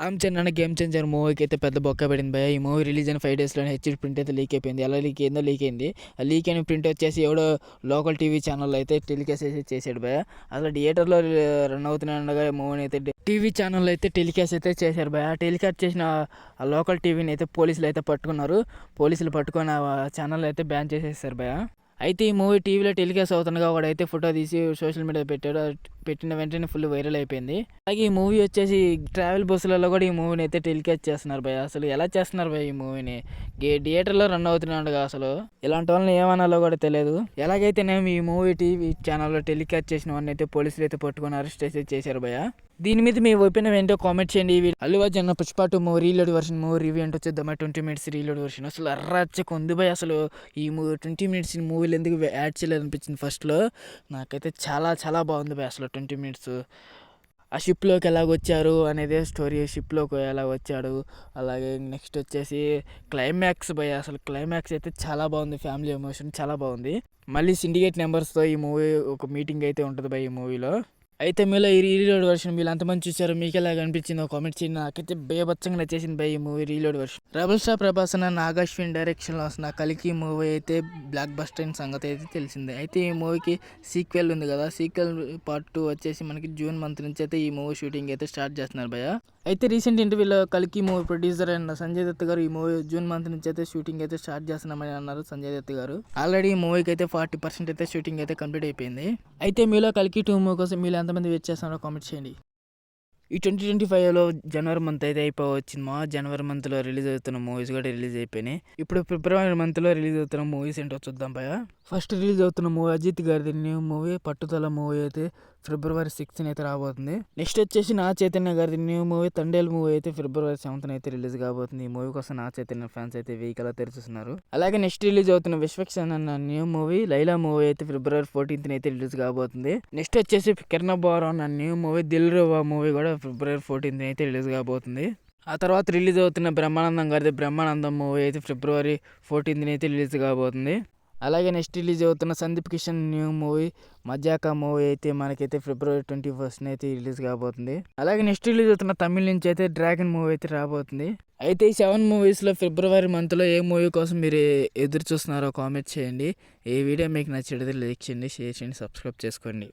రామ్ చరణ్ అనే game changer మూవీకి అయితే పెద్ద బొక్క పడింది భయ ఈ మూవీ రిలీజ్ అయిన ఫైవ్ డేస్లోనే హెచ్డి ప్రింట్ అయితే లీక్ అయిపోయింది. ఎలా లీక్ అయిందో లీక్ అయింది. ఆ లీక్ అయిన ప్రింట్ వచ్చేసి ఎవడో లోకల్ టీవీ ఛానల్ అయితే టెలికాస్ట్ అయితే చేసాడు భయ అసలు థియేటర్లో రన్ అవుతున్న మూవీని అయితే టీవీ ఛానల్ అయితే టెలికాస్ట్ అయితే చేశారు భయ టెలికాస్ట్ చేసిన ఆ లోకల్ టీవీని అయితే పోలీసులు అయితే పట్టుకున్నారు. పోలీసులు పట్టుకొని ఆ ఛానల్ అయితే బ్యాన్ చేసేసారు భయ అయితే ఈ మూవీ టీవీలో టెలికాస్ట్ అవుతుండగా వాడైతే ఫోటో తీసి సోషల్ మీడియా పెట్టాడు. పెట్టిన వెంటనే ఫుల్ వైరల్ అయిపోయింది. అలాగే ఈ మూవీ వచ్చేసి ట్రావెల్ బస్సులలో కూడా ఈ మూవీని అయితే టెలికాస్ట్ చేస్తున్నారు భయ అసలు ఎలా చేస్తున్నారు భయ ఈ మూవీని థియేటర్లో రన్ అవుతున్నాడుగా అసలు. ఇలాంటి వాళ్ళని ఏమనాలో కూడా తెలియదు. ఎలాగైతే నేను ఈ మూవీ టీవీ ఛానల్లో టెలికాస్ట్ చేసిన వాడిని అయితే పోలీసులు అయితే పట్టుకొని అరెస్ట్ అయితే చేశారు భయ దీని మీద మీ ఒపీనియన్ ఏంటో కామెంట్ చేయండి. ఇవి Allu Arjun Pushpa two movie reload version movie review ఏంటో చూద్దామా? ట్వంటీ మినిట్స్ రీలోడ్ వర్షన్ అసలు అర్రాచకు ఉంది భయ అసలు. ఈ మూవీ ట్వంటీ మినిట్స్ మూవీలు ఎందుకు యాడ్ చేయలేదు అనిపించింది ఫస్ట్లో నాకైతే చాలా చాలా బాగుంది భయ అసలు. Twenty minutes. ఆ షిప్లోకి ఎలాగ వచ్చారు అనేది స్టోరీ షిప్లోకి ఎలా వచ్చాడు. అలాగే నెక్స్ట్ వచ్చేసి క్లైమాక్స్ భయ అసలు క్లైమాక్స్ అయితే చాలా బాగుంది ఫ్యామిలీ ఎమోషన్ చాలా బాగుంది. మళ్ళీ సిండికేట్ నెంబర్స్తో ఈ మూవీ ఒక మీటింగ్ అయితే ఉంటుంది భయ ఈ మూవీలో. అయితే మీలో ఈ రీలోడ్ వర్షన్ మీరు అంతమంది చూసారు మీకు ఎలా అనిపించిందో కామెంట్ చేయండి. నాకైతే బేబచ్చంగా నచ్చేసింది బై ఈ movie reload version rebel star Prabhas అన్న నాగాశ్విన్ డైరెక్షన్లో వస్తున్న కలికి మూవీ అయితే బ్లాక్ బస్టర్ అయిన సంగతి అయితే తెలిసిందే. అయితే ఈ మూవీకి సీక్వెల్ ఉంది కదా సీక్వెల్ పార్ట్ టూ వచ్చేసి మనకి జూన్ మంత్ నుంచి అయితే ఈ మూవీ షూటింగ్ అయితే స్టార్ట్ చేస్తున్నారు భయ అయితే రీసెంట్ ఇంటర్వ్యూలో కలికి మూవీ ప్రొడ్యూసర్ అయిన సంజయ్ దత్ గారు ఈ మూవీ జూన్ మంత్ నుంచి అయితే షూటింగ్ అయితే స్టార్ట్ చేస్తున్నామని అన్నారు సంజయ్ దత్ గారు. ఆల్రెడీ ఈ మూవీకి అయితే ఫార్టీ పర్సెంట్ అయితే షూటింగ్ అయితే కంప్లీట్ అయిపోయింది. అయితే మీలో కలికి టూ మూవీ కోసం మీరు ఎంతమంది వెయిట్ చేస్తున్నారో కామెంట్ చేయండి. ఈ ట్వంటీ ట్వంటీ ఫైవ్లో జనవరి మంత్ అయితే అయిపోవచ్చింది మా. జనవరి మంత్లో రిలీజ్ అవుతున్న మూవీస్ కూడా రిలీజ్ అయిపోయినాయి. ఇప్పుడు ఫిబ్రవరి మంత్లో రిలీజ్ అవుతున్న మూవీస్ ఏంటో చూద్దాం పైగా. ఫస్ట్ రిలీజ్ అవుతున్న మూవీ అజిత్ గారిది న్యూ మూవీ పట్టుదల మూవీ అయితే ఫిబ్రవరి సిక్స్త్న అయితే రాబోతుంది. నెక్స్ట్ వచ్చేసి నా చైతన్య గారిది న్యూ మూవీ తండేల్ మూవీ అయితే ఫిబ్రవరి సెవెంత్న అయితే రిలీజ్ కాబోతుంది. ఈ మూవీ కోసం నా చైతన్య ఫ్యాన్స్ అయితే వెహికల్ తెరుచుతున్నారు అలాగే నెక్స్ట్ రిలీజ్ అవుతున్న విశ్వక్సన్ అన్న న్యూ మూవీ లైలా మూవీ అయితే ఫిబ్రవరి ఫోర్టీన్త్ అయితే రిలీజ్ కాబోతుంది. నెక్స్ట్ వచ్చేసి కిరణ్ బారో అన్న new movie Dilruba movie కూడా ఫిబ్రవరి ఫోర్టీన్త్ అయితే రిలీజ్ కాబోతుంది. ఆ తర్వాత రిలీజ్ అవుతున్న బ్రహ్మానందం గారిది బ్రహ్మానందం మూవీ అయితే ఫిబ్రవరి ఫోర్టీన్త్ అయితే రిలీజ్ కాబోతుంది. అలాగే నెక్స్ట్ రిలీజ్ అవుతున్న Sandeep Kishan new movie Mazaka movie అయితే మనకైతే ఫిబ్రవరి ట్వంటీ ఫస్ట్ అయితే రిలీజ్ కాబోతుంది. అలాగే నెక్స్ట్ రిలీజ్ అవుతున్న తమిళ నుంచి అయితే డ్రాగన్ మూవీ అయితే రాబోతుంది. అయితే ఈ సెవెన్ మూవీస్లో ఫిబ్రవరి మంత్లో ఏ మూవీ కోసం మీరు ఎదురు చూస్తున్నారో కామెంట్ చేయండి. ఈ వీడియో మీకు నచ్చితే లైక్ చేయండి షేర్ చేయండి సబ్స్క్రైబ్ చేసుకోండి.